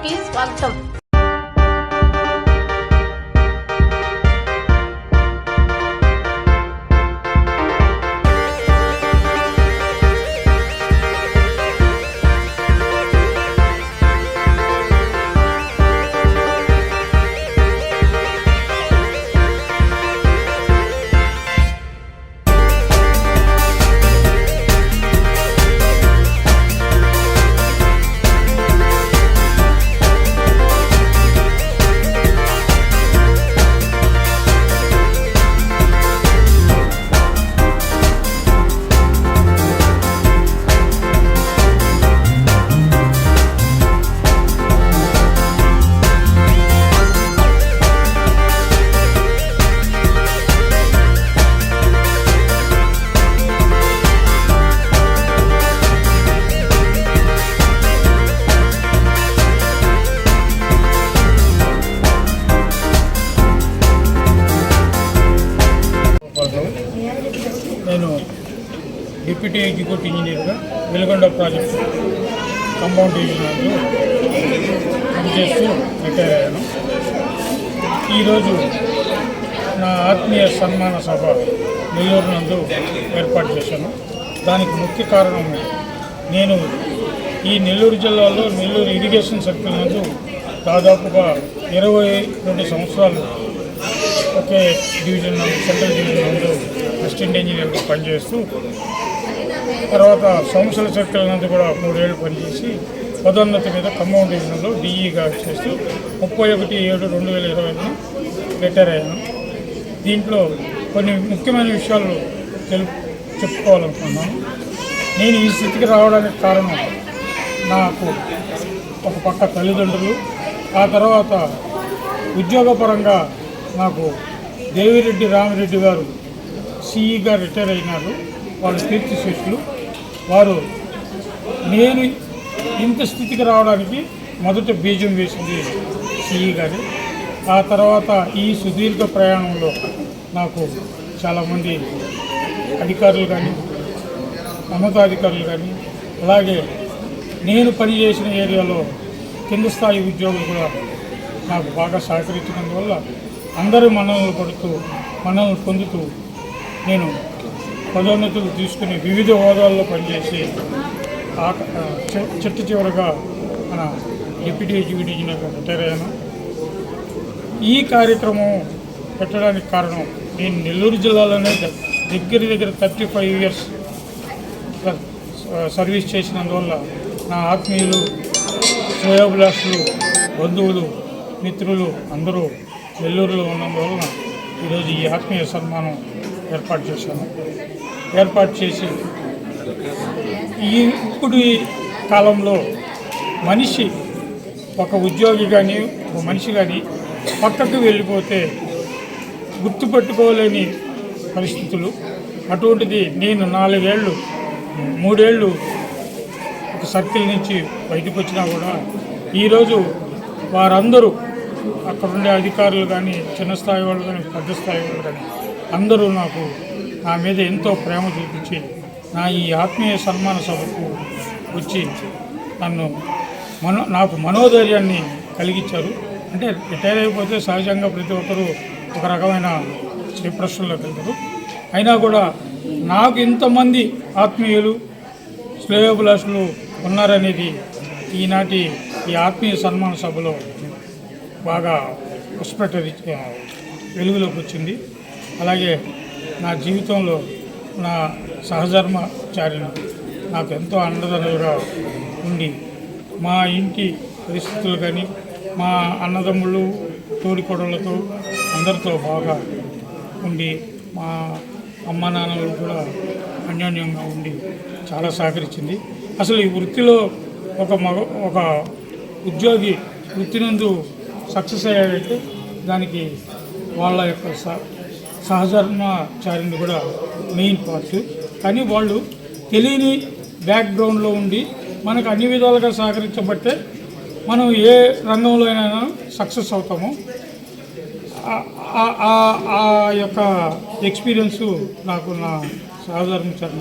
కి స్వాగతం deputy executive ఇంజనీర్గా వెలుగొండ ప్రాజెక్టు కంపౌండ్ డివిజన్లో పనిచేస్తూ రిటైర్ అయ్యాను. ఈరోజు నా ఆత్మీయ సన్మాన సభ నెల్లూరు నందు ఏర్పాటు చేశాను. దానికి ముఖ్య కారణం నేను ఈ నెల్లూరు జిల్లాలో నెల్లూరు ఇరిగేషన్ సర్కిల్ నందు దాదాపుగా ఇరవై రెండు సంవత్సరాలు ఒకే డివిజన్ సెంట్రల్ డివిజన్ నందు అసిస్టెంట్ ఇంజనీర్గా పనిచేస్తూ తర్వాత సంవత్సర సర్కిల్ నందు కూడా మూడేళ్ళు పనిచేసి పదోన్నతి మీద ఖమ్మం డివిజన్లో డిఈగా చేస్తూ ముప్పై ఒకటి ఏడు రెండు వేల ఇరవైలో రిటైర్ అయ్యాను. దీంట్లో కొన్ని ముఖ్యమైన విషయాలు తెలుపు చెప్పుకోవాలనుకున్నాను. నేను ఈ స్థితికి రావడానికి కారణం నాకు ఒక పక్క తల్లిదండ్రులు ఆ తర్వాత ఉద్యోగపరంగా నాకు దేవిరెడ్డి రామిరెడ్డి గారు సిఈగా రిటైర్ అయినారు. వాళ్ళు కీర్తి వారు నేను ఇంత స్థితికి రావడానికి మొదట బీజం వేసింది సిఈ గారి. ఆ తర్వాత ఈ సుదీర్ఘ ప్రయాణంలో నాకు చాలామంది అధికారులు కానీ ఉన్నతాధికారులు కానీ అలాగే నేను పనిచేసిన ఏరియాలో కింద స్థాయి ఉద్యోగులు కూడా నాకు బాగా సహకరించినందువల్ల అందరూ మనల్ని పడుతూ మనల్ని పొందుతూ నేను పదోన్నతులు తీసుకుని వివిధ హోదాల్లో పనిచేసి ఆక- చి- చిట్ట చివరగా మన డిప్యూటీ ఎగ్జిక్యూటివ్ ఇంజనీర్గా రిటైర్ అయ్యాను ఈ కార్యక్రమం పెట్టడానికి కారణం నేను నెల్లూరు జిల్లాలోనే దగ్గర దగ్గర థర్టీ ఫైవ్ ఇయర్స్ సర్వీస్ చేసినందువల్ల నా ఆత్మీయులు శ్రేయోభిలాషులు బంధువులు మిత్రులు అందరూ నెల్లూరులో ఉన్నందువలన ఈరోజు ఈ ఆత్మీయ సన్మానం ఏర్పాటు చేశాను. ఏర్పాటు చేసి ఈ ఇప్పుడు ఈ కాలంలో మనిషి ఒక ఉద్యోగి కానీ ఒక మనిషి కానీ పక్కకు వెళ్ళిపోతే గుర్తుపెట్టుకోలేని పరిస్థితులు. అటువంటిది నేను నాలుగేళ్ళు మూడేళ్ళు ఒక సర్కిల్ నుంచి బయటకు వచ్చినా కూడా ఈరోజు వారందరూ అక్కడ ఉండే అధికారులు కానీ చిన్న స్థాయి వాళ్ళు కానీ పెద్ద స్థాయి వాళ్ళు కానీ అందరూ నాకు నా మీద ఎంతో ప్రేమ చూపించి నా ఈ ఆత్మీయ సన్మాన సభకు వచ్చి నన్ను మనో నాకు మనోధైర్యాన్ని కలిగించారు. అంటే రిటైర్ అయిపోతే సహజంగా ప్రతి ఒక్కరూ ఒక రకమైన డిప్రెషన్లోకి వెళ్తారు. అయినా కూడా నాకు ఇంతమంది ఆత్మీయులు శ్రేయోభిలాషులు ఉన్నారనేది ఈనాటి ఈ ఆత్మీయ సన్మాన సభలో బాగా పుష్పట వెలుగులోకి వచ్చింది. అలాగే నా జీవితంలో నా సహధర్మచారిని నాకు ఎంతో అండదండలుగా ఉండి మా ఇంటి పరిస్థితులు కానీ మా అన్నదమ్ముళ్ళు తోడికోడళ్ళతో అందరితో బాగా ఉండి మా అమ్మ నాన్నలు కూడా అన్యోన్యంగా ఉండి చాలా సహకరించింది. అసలు ఈ వృత్తిలో ఒక మగ ఒక ఉద్యోగి వృత్తి నందు సక్సెస్ అయ్యాడంటే దానికి వాళ్ళ యొక్క స కూడా మెయిన్ పార్ట్ కానీ వాళ్ళు తెలియని బ్యాక్గ్రౌండ్లో ఉండి మనకు అన్ని విధాలుగా సహకరించబట్టే మనం ఏ రంగంలో అయినా సక్సెస్ అవుతాము. ఆ- ఆ- యొక్క ఎక్స్పీరియన్సు నాకు నా సహధర్మచారి